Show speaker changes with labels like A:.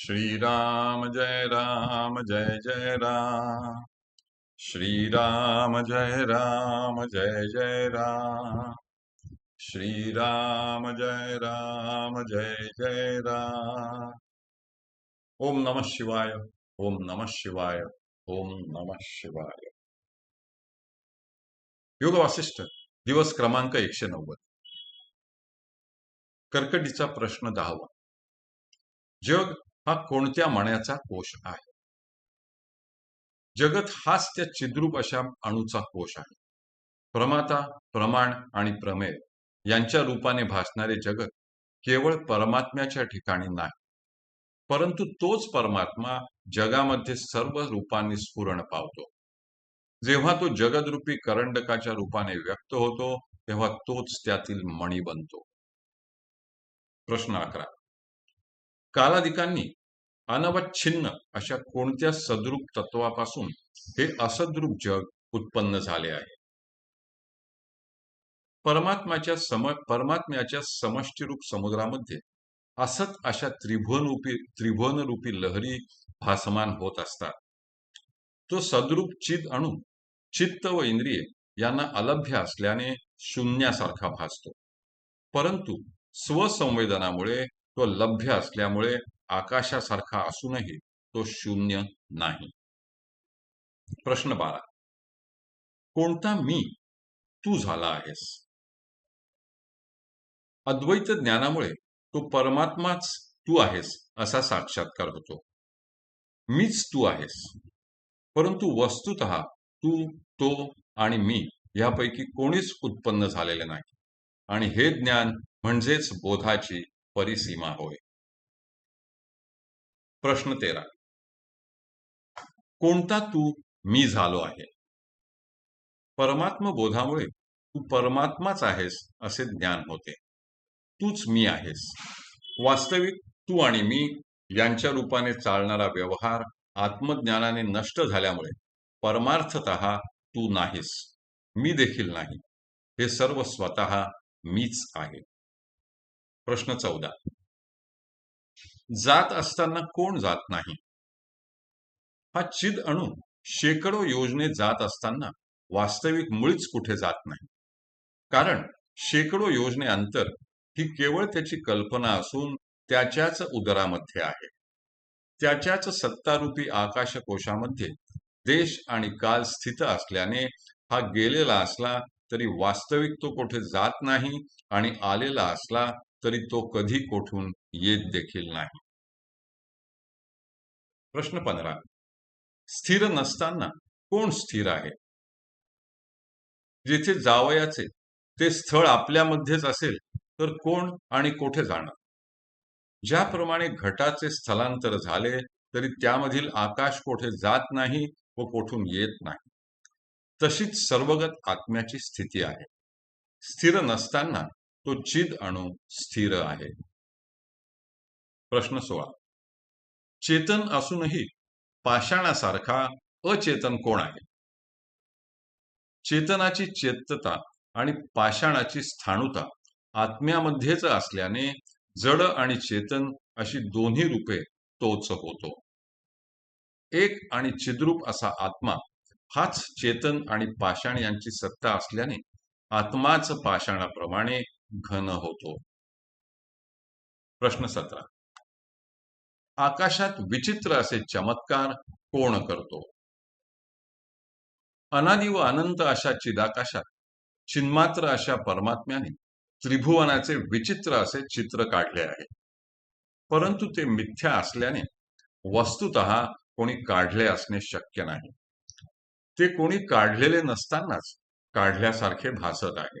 A: श्रीराम जय राम जय जय राम। श्रीराम जय राम जय जय राम। श्रीराम जय राम जय जय राम। ओम नमः शिवाय ओम नमः शिवाय ओम नमः शिवाय। योग वासिष्ठ दिवस क्रमांक एकशे नव्वद. कर्कटीचा प्रश्न दहावा. जग हा कोणत्या मण्याचा कोश आहे? जगत हाच त्या चिद्रूप अशा अणूचा कोश आहे. प्रमाता प्रमाण आणि प्रमेय यांच्या रूपाने भासणारे जगत केवळ परमात्म्याच्या ठिकाणी नाही परंतु तोच परमात्मा जगामध्ये सर्व रूपांनी स्फुरण पावतो. जेव्हा तो जगदरूपी करंडकाच्या रूपाने व्यक्त होतो तेव्हा तोच त्यातील मणी बनतो. प्रश्न अकरा. कालाधिकांनी अनवच्छिन्न अशा कोणत्या सद्रूप तत्वापासून हे असद्रूप जग उत्पन्न झाले आहे? परमात्म्याच्या सम परमात्म्याच्या समष्टीरूप समुद्रामध्ये असत अशा त्रिभुवनरूपी त्रिभुवनरूपी लहरी भासमान होत असतात. तो सद्रूप चित अणू चित्त व इंद्रिये यांना अलभ्य असल्याने शून्यासारखा भासतो. परंतु स्वसंवेदनामुळे तो लभ्य असल्यामुळे आकाशासारखा असूनही तो शून्य नाही. प्रश्न बारा. कोणता मी तू झाला आहेस? अद्वैत ज्ञानामुळे तो परमात्माच तू आहेस असा साक्षात्कार होतो. मीच तू आहेस. परंतु वस्तुत तू तो आणि मी यापैकी कोणीच उत्पन्न झालेले नाही. आणि हे ज्ञान म्हणजेच बोधाची परिसीमा होय. प्रश्न तेरा. कोणता तू मी झालो आहे? परमात्म बोधामुळे तू परमात्माच आहेस असे ज्ञान होते. तूच मी आहेस. वास्तविक तू आणि मी यांच्या रूपाने चालणारा व्यवहार आत्मज्ञानाने नष्ट झाल्यामुळे परमार्थत तू नाहीस. मी देखील नाही. हे सर्व स्वतः मीच आहे. प्रश्न चौदा. जात असताना कोण जात नाही? हा चिद अणू शेकडो योजने जात असताना वास्तविक मुळीच कुठे जात नाही. कारण शेकडो योजने अंतर ही केवळ त्याची कल्पना असून त्याच्याच उदरामध्ये आहे. त्याच्याच सत्तारूपी आकाशकोशामध्ये देश आणि काल स्थित असल्याने हा गेलेला असला तरी वास्तविक तो कुठे जात नाही आणि आलेला असला तरी तो कधी कोठून येत देखील नाही. प्रश्न पंधरा. स्थिर नसताना कोण स्थिर आहे? जेथे जावयाचे ते स्थळ आपल्यामध्येच असेल तर कोण आणि कोठे जाणार? ज्याप्रमाणे घटाचे स्थलांतर झाले तरी त्यामधील आकाश कोठे जात नाही व कोठून येत नाही. तशीच सर्वगत आत्म्याची स्थिती आहे. स्थिर नसताना तो चिद अणू स्थिर आहे. प्रश्न सोळा. चेतन असूनही पाषाणासारखा अचेतन कोण आहे? चेतनाची चेतता आणि पाषाणाची स्थाणुता आत्म्यामध्येच असल्याने जड आणि चेतन अशी दोन्ही रूपे तोच होतो. एक आणि चिद्रूप असा आत्मा हाच चेतन आणि पाषाण यांची सत्ता असल्याने आत्माच पाषाणाप्रमाणे घन होतो प्रश्न सतरा. आकाशात विचित्र असे चमत्कार कोण करतो? अनादि व अनंत अशा चिदाकाशात चिन्मात्र अशा परमात्म्याने त्रिभुवनाचे विचित्र असे चित्र काढले आहे. परंतु ते मिथ्या असल्याने वस्तुत कोणी काढले असणे शक्य नाही. ते कोणी काढलेले नसतानाच काढल्यासारखे भासत आहे.